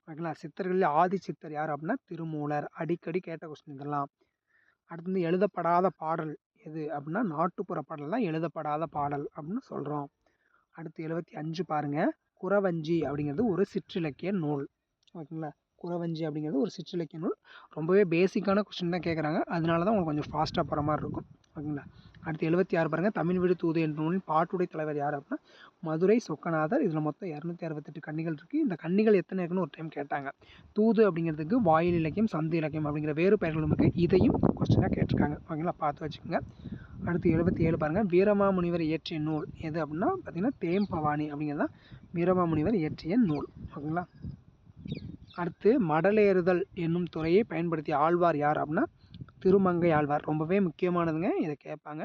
ஓகேங்களா? சித்தர்களில் ஆதி சித்தர் யார் அப்படின்னா திருமூலர். அடிக்கடி கேட்ட கொஸ்டின் இதெல்லாம். அடுத்து வந்து எழுதப்படாத பாடல். எது அப்படின்னா நாட்டுப்புற பாடல்லாம் எழுதப்படாத பாடல் அப்படின்னு சொல்கிறோம் அடுத்து எழுபத்தி அஞ்சு பாருங்கள் குறவஞ்சி அப்படிங்கிறது ஒரு சிற்றிலக்கிய நூல். ஓகேங்களா? குறவஞ்சி அப்படிங்கிறது ஒரு சிற்றிலக்கிய நூல். ரொம்பவே பேசிக்கான கொஸ்டின் தான் கேட்குறாங்க அதனால தான் உங்களுக்கு கொஞ்சம் ஃபாஸ்ட்டாக போகிற மாதிரி இருக்கும். ஓகேங்களா? அடுத்து எழுபத்தி ஆறு பாருங்கள் தமிழ் வீடு தூது என்ற நூலின் பாட்டுடைய தலைவர் யார் அப்படின்னா மதுரை சொக்கநாதர். இதில் மொத்தம் இரநூத்தி அறுபத்தெட்டு கன்னிகள் இருக்குது இந்த கன்னிகள் எத்தனை இருக்குன்னு ஒரு டைம் கேட்டாங்க. தூது அப்படிங்கிறதுக்கு வாயில் இலக்கியம் சந்து இலக்கியம் அப்படிங்கிற வேறு பெயர்களும் இருக்குது இதையும் கொஸ்டினாக கேட்டிருக்காங்க. ஓகேங்களா? பார்த்து வச்சுக்கோங்க. அடுத்து எழுபத்தி ஏழு பாருங்கள் வீரமாமுனிவர் இயற்றிய நூல் எது அப்படின்னா பார்த்திங்கன்னா தேம்பவானி அப்படிங்கிறது தான் வீரமாமுனிவர் இயற்றிய நூல். ஓகேங்களா? அடுத்து மடலேறுதல் என்னும் துறையை பயன்படுத்திய ஆழ்வார் யார் அப்படின்னா திருமங்கை ஆழ்வார். ரொம்பவே முக்கியமானதுங்க. இதை கேட்பாங்க.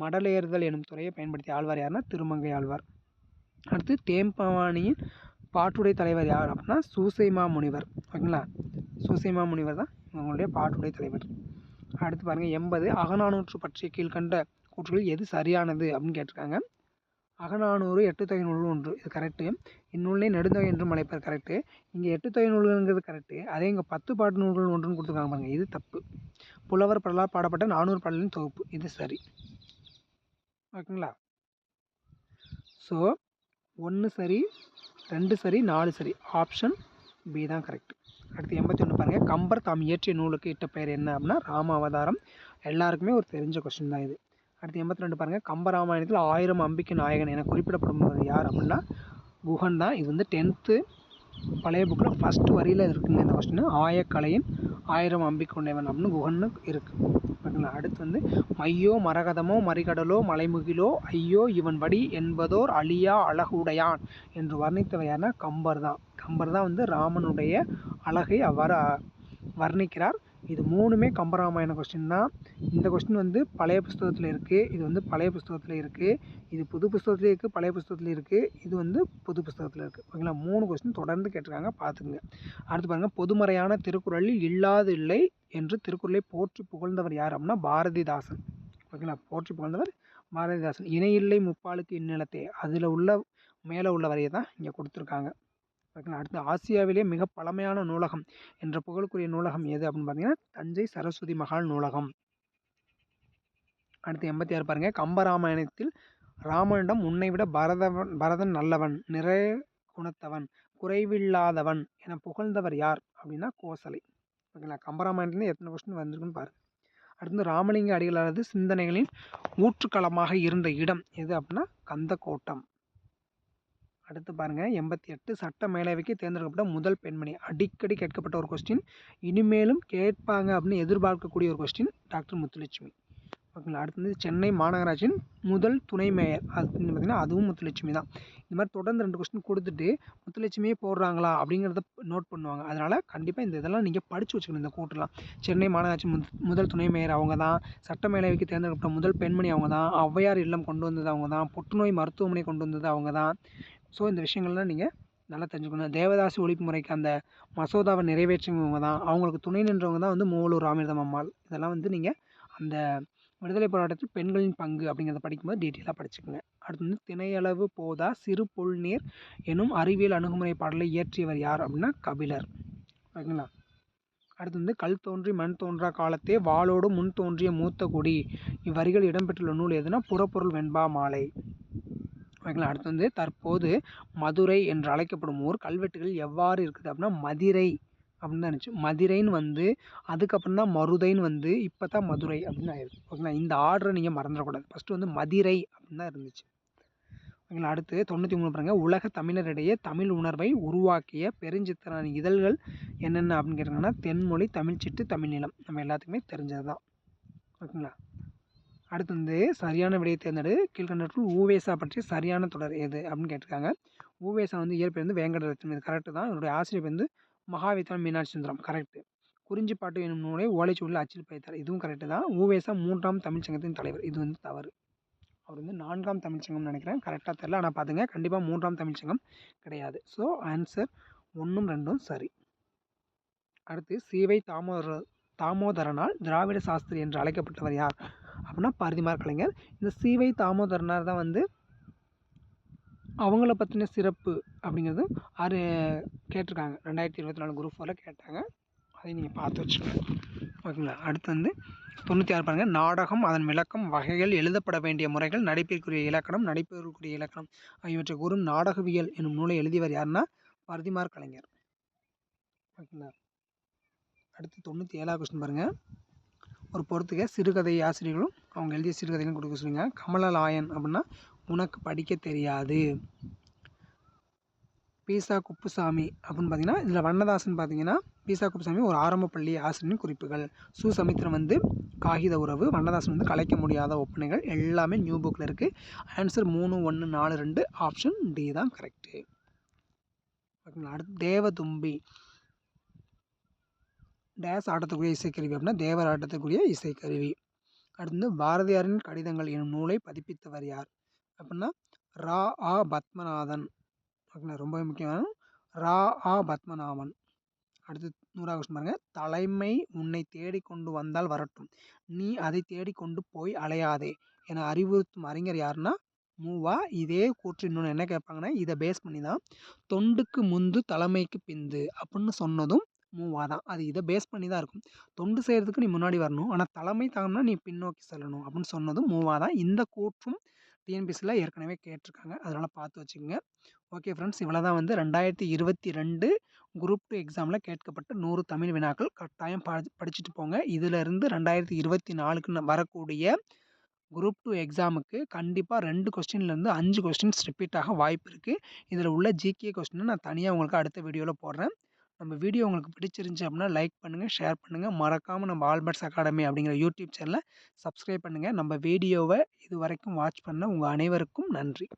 மடலேறுதல் என்னும் துறையை பயன்படுத்திய ஆழ்வார் யாருன்னா திருமங்கை ஆழ்வார். அடுத்து தேம்பவானியின் பாட்டுடை தலைவர் யார் அப்படின்னா சூசைமா முனிவர். ஓகேங்களா? சூசைமா முனிவர் தான் இவங்களுடைய பாட்டுடை தலைவர். அடுத்து பாருங்கள் எண்பது அகநானூற்று பற்றிய கீழ்கண்ட கூற்றுகள் எது சரியானது அப்படின்னு கேட்டிருக்காங்க. அகநானூறு எட்டுத்தொகை நூல் ஒன்று இது கரெக்டு இந்நூலே நெடுந்தொகை என்றும் அழைப்பது கரெக்டு இங்கே எட்டுத்தொகை நூல்கள்ங்கிறது கரெக்டு அதே இங்கே பத்து பாட்டு நூல்கள் ஒன்றுன்னு கொடுத்துருக்காங்க பாருங்கள் இது தப்பு. புலவர் படலால் பாடப்பட்ட நானூறு பாடலின் தொகுப்பு இது சரி. ஓகேங்களா? ஸோ ஒன்று சரி ரெண்டு சரி நாலு சரி. ஆப்ஷன் பி தான் கரெக்ட் அடுத்து எண்பத்தி ஒன்று பாருங்கள் கம்பர் தாம் இயற்றிய நூலுக்கு இட்ட பெயர் என்ன அப்படின்னா ராம அவதாரம் எல்லாருக்குமே ஒரு தெரிஞ்ச கொஸ்டின் தான் இது. அடுத்து எண்பத்தி ரெண்டு பாருங்கள் கம்பராமாயணத்தில் ஆயிரம் அம்பிக்கை நாயகன் என குறிப்பிடப்படும்போது யார் அப்படின்னா குஹன் தான். இது வந்து டென்த்து பழைய புக்கில் ஃபஸ்ட்டு வரியில் இருக்குங்க இந்த கொஸ்டின் ஆயக்கலையின் ஆயிரம் அம்பிக் கொண்டவன் அப்படின்னு குஹன்னு இருக்குது ஓகேங்களா அடுத்து வந்து மையோ மரகதமோ மறிகடலோ மலைமுகிலோ ஐயோ இவன் வடி என்பதோர் அழியா அழகுடையான் என்று வர்ணித்தவர் யாருன்னா கம்பர் தான். கம்பர் தான் வந்து ராமனுடைய அழகை அவ்வாறு வர்ணிக்கிறார். இது மூணுமே கம்பராமாயண கொஸ்டின் தான். இந்த கொஸ்டின் வந்து பழைய புஸ்தகத்தில் இருக்குது இது வந்து பழைய புஸ்தகத்தில் இருக்குது இது புது புஸ்தகத்துலேயும் இருக்குது பழைய புஸ்தகத்தில் இருக்குது இது வந்து புது புஸ்தகத்தில் இருக்குது ஓகேங்களா? மூணு கொஸ்டின் தொடர்ந்து கேட்டிருக்காங்க. பார்த்துக்குங்க. அடுத்து பாருங்கள் பொதுமறையான திருக்குறளில் இல்லாது இல்லை என்று திருக்குறளை போற்றி புகழ்ந்தவர் யார் அப்படின்னா பாரதிதாசன். ஓகேங்களா? போற்றி புகழ்ந்தவர் பாரதிதாசன். இணையில்லை முப்பாலுக்கு இந்நிலத்தை. அதில் உள்ள மேலே உள்ள வரையை தான் இங்கே கொடுத்துருக்காங்க. அடுத்து ஆசியாவிலே மிக பழமையான நூலகம் என்ற புகழுக்குரிய நூலகம் எது அப்படின்னு பார்த்தீங்கன்னா தஞ்சை சரஸ்வதி மகால் நூலகம். அடுத்து எண்பத்தி ஆறு பாருங்கள் கம்பராமாயணத்தில் ராமனிடம் உன்னை விட பரதவன் பரதன் நல்லவன் நிறை குணத்தவன் குறைவில்லாதவன் என புகழ்ந்தவர் யார் அப்படின்னா கோசலை. ஓகேங்களா? கம்பராமாயணத்துலேருந்து எத்தனை கொஸ்டின் வந்திருக்குன்னு பாருங்கள் அடுத்து ராமலிங்க அடிகளாரது சிந்தனைகளின் ஊற்றுக்களமாக இருந்த இடம் எது அப்படின்னா கந்தக்கோட்டம் அடுத்து பாருங்கள் எண்பத்தி எட்டு சட்ட மேலவைக்கு தேர்ந்தெடுக்கப்பட்ட முதல் பெண்மணி. அடிக்கடி கேட்கப்பட்ட ஒரு கொஸ்டின் இனிமேலும் கேட்பாங்க அப்படின்னு எதிர்பார்க்கக்கூடிய ஒரு கொஸ்டின் டாக்டர் முத்துலட்சுமி. ஓகேங்களா? அடுத்து வந்து சென்னை மாநகராட்சியின் முதல் துணை மேயர். அப்படின்னு பார்த்திங்கன்னா அதுவும் முத்துலட்சுமி தான். இந்த மாதிரி தொடர்ந்து ரெண்டு கொஸ்டின் கொடுத்துட்டு முத்துலட்சுமியே போடுறாங்களா அப்படிங்கிறத நோட் பண்ணுவாங்க. அதனால் கண்டிப்பாக இந்த இதெல்லாம் நீங்கள் படித்து வச்சுக்கணும் இந்த கூட்டெல்லாம் சென்னை மாநகராட்சி முதல் துணை மேயர் அவங்க தான். சட்ட மேலவைக்கு தேர்ந்தெடுக்கப்பட்ட முதல் பெண்மணி அவங்க தான். ஔவையார் இல்லம் கொண்டு வந்தது அவங்க தான். புற்றுநோய் மருத்துவமனை கொண்டு வந்தது அவங்க தான். ஸோ இந்த விஷயங்கள்லாம் நீங்கள் நல்லா தெரிஞ்சுக்கணும். தேவதாசி ஒழிப்பு முறைக்கு அந்த மசோதாவை நிறைவேற்றினவங்க தான் அவங்களுக்கு துணை நின்றவங்க தான் வந்து மூவலூர் ராமிர்தம் அம்மாள். இதெல்லாம் வந்து நீங்கள் அந்த விடுதலை போராட்டத்தில் பெண்களின் பங்கு அப்படிங்கிறத படிக்கும்போது டீட்டெயிலாக படிச்சுக்கோங்க. அடுத்து வந்து திணையளவு போதா சிறு புல்நீர் எனும் அறிவியல் அணுகுமுறை பாடலை இயற்றியவர் யார் அப்படின்னா கபிலர். ஓகேங்களா? அடுத்து வந்து கல் தோன்றி மண் தோன்றா காலத்தே வாளோடு முன் தோன்றிய மூத்த குடி. இவ்வரிகள் இடம்பெற்றுள்ள நூல் எதுனா புறப்பொருள் வெண்பா மாலை. ஓகேங்களா அடுத்து வந்து தற்போது மதுரை என்று அழைக்கப்படும் ஊர் கல்வெட்டுகள் எவ்வாறு இருக்குது அப்படின்னா மதிரை அப்படின்னு தான் இருந்துச்சு. மதுரைன்னு வந்து அதுக்கப்புறம் தான் மருதைன்னு வந்து இப்போ தான் மதுரை அப்படின்னு ஆயிருக்கு ஓகேங்களா இந்த ஆர்டரை நீங்கள் மறந்துடக்கூடாது. ஃபஸ்ட்டு வந்து மதிரை அப்படின்னு தான் இருந்துச்சு. ஓகேங்களா அடுத்து தொண்ணூற்றி மூணு பாருங்க. உலக தமிழரிடையே தமிழ் உணர்வை உருவாக்கிய பெருஞ்சித்திர இதழ்கள் என்னென்ன அப்படின்னு கேட்டிங்கன்னா தென்மொழி தமிழ்ச்சிட்டு தமிழ் நிலம். நம்ம எல்லாத்துக்குமே தெரிஞ்சது தான் ஓகேங்களா அடுத்து வந்து சரியான விடையை தேர்ந்தெடு. கீழ்கண்டவற்றுள் ஊவேசா பற்றி சரியான தொடர் எது அப்படின்னு கேட்டிருக்காங்க. ஊவேசா வந்து இயற்பெயர் வந்து வேங்கடரத்னம். இது கரெக்டு தான். இவருடைய ஆசிரியர் வந்து மகாவித்வான் மீனாட்சி சுந்தரம். கரெக்டு குறிஞ்சிப்பாட்டு என்னும் நூலை ஓலைச்சுவடியில் அச்சில் பதித்தார் இதுவும் கரெக்டு தான். ஊவேசா மூன்றாம் தமிழ்ச்சங்கத்தின் தலைவர். இது வந்து தவறு. அவர் வந்து நான்காம் தமிழ்ச்சங்கம்னு நினைக்கிறேன். கரெக்டாக தெரில ஆனால் பார்த்துங்க கண்டிப்பாக மூன்றாம் தமிழ்ச்சங்கம் கிடையாது. ஸோ ஆன்சர் ஒன்றும் ரெண்டும் சரி. அடுத்து சீவை தாமோதர தாமோதரனால் திராவிட சாஸ்திரி என்று அழைக்கப்பட்டவர் யார்? அப்படின்னா பாரதிமார் கலைஞர் இந்த சிவை தாமோதரனார் தான் வந்து அவங்கள பற்றின சிறப்பு அப்படிங்கிறது ஆறு கேட்டிருக்காங்க. ரெண்டாயிரத்தி இருபத்தி நாலு குரூப் ஃபோரில் கேட்டாங்க. அதையும் நீங்கள் பார்த்து வச்சுக்கோங்க. ஓகேங்களா? அடுத்து வந்து தொண்ணூற்றி ஆறு பாருங்கள் நாடகம் அதன் விளக்கம் வகைகள் எழுதப்பட வேண்டிய முறைகள் நடைபெறக்கூடிய இலக்கணம் நடைபெறக்கூடிய இலக்கணம் ஆகியவற்றை கூறும் நாடகவியல் என்னும் நூலை எழுதியவர் யாருன்னா பரதிமார் கலைஞர். ஓகேங்களா? அடுத்து தொண்ணூற்றி ஏழாவது கொஸ்டின் பாருங்கள் ஒரு பொறுத்துக்க சிறுகதை ஆசிரியர்களும் அவங்க எழுதிய சிறுகதைகளும் கொடுக்க சொல்லுங்க. கமலலாயன் அப்படின்னா உனக்கு படிக்க தெரியாது. பீசா குப்புசாமி அப்படின்னு பார்த்தீங்கன்னா இதில் வண்ணதாசன் பார்த்தீங்கன்னா பீசா குப்புசாமி ஒரு ஆரம்ப பள்ளி ஆசிரியரின் குறிப்புகள். சு சமுத்திரம் வந்து காகித உறவு வண்ணதாசன் வந்து கலைக்க முடியாத ஒப்பனைகள் எல்லாமே நியூ புக்கில் இருக்குது ஆன்சர் மூணு ஒன்று நாலு ரெண்டு ஆப்ஷன் டி தான் கரெக்டு ஓகேங்களா? அடுத்து தேவதும்பி. டேஸ் ஆட்டத்துக்குரிய இசைக்கருவி அப்படின்னா தேவர் ஆட்டத்துக்குரிய இசைக்கருவி. அடுத்து பாரதியாரின் கடிதங்கள் எனும் நூலை பதிப்பித்தவர் யார்? அப்படின்னா ரா. ஆ. பத்மநாதன். ஓகேங்களா ரொம்ப முக்கியமான ரா. ஆ. பத்மநாபன். அடுத்து நூறாவது கொஸ்டின் பாருங்க. தலைமை உன்னை தேடிக்கொண்டு வந்தால் வரட்டும். நீ அதை தேடிக்கொண்டு போய் அலையாதே என அறிவுறுத்தும் அறிஞர் யாருன்னா மூவா. இதே கூற்று இன்னொன்று என்ன கேட்பாங்கன்னா இதை பேஸ் பண்ணி தான் தொண்டுக்கு முந்து தலைமைக்கு பிந்து அப்படின்னு சொன்னதும் மூவா தான். அது இதை பேஸ் பண்ணி தான் இருக்கும். தொண்டு செய்கிறதுக்கு நீ முன்னாடி வரணும். ஆனால் தலைமை தாங்கன்னா நீ பின்னோக்கி செல்லணும் அப்படின்னு சொன்னதும் மூவா தான். இந்த கூற்றும் டிஎன்பிசியில் ஏற்கனவே கேட்டிருக்காங்க. அதனால் பார்த்து வச்சுக்கோங்க. ஓகே ஃப்ரெண்ட்ஸ் இவ்வளோ தான் வந்து ரெண்டாயிரத்தி இருபத்தி ரெண்டு குரூப் டூ எக்ஸாமில் கேட்கப்பட்ட நூறு தமிழ் வினாக்கள். கட்டாயம் படி படிச்சுட்டு போங்க. இதிலிருந்து ரெண்டாயிரத்தி இருபத்தி நாலுக்கு வரக்கூடிய குரூப் டூ எக்ஸாமுக்கு கண்டிப்பாக ரெண்டு கொஸ்டின்லேருந்து அஞ்சு கொஸ்டின்ஸ் ரிப்பீட் ஆக வாய்ப்பு இருக்குது இதில் உள்ள ஜிகே கொஸ்டினை நான் தனியாக உங்களுக்கு அடுத்த வீடியோவில் போடுறேன். நம்ம வீடியோ உங்களுக்கு பிடிச்சிருந்துச்சி அப்படின்னா லைக் பண்ணுங்கள் ஷேர் பண்ணுங்கள் மறக்காமல் நம்ம ஆல்பர்ட்ஸ் அகாடமி அப்படிங்கிற யூடியூப் சேனலை சப்ஸ்கிரைப் பண்ணுங்கள் நம்ம வீடியோவை இது வரைக்கும் வாட்ச் பண்ண உங்கள் அனைவருக்கும் நன்றி.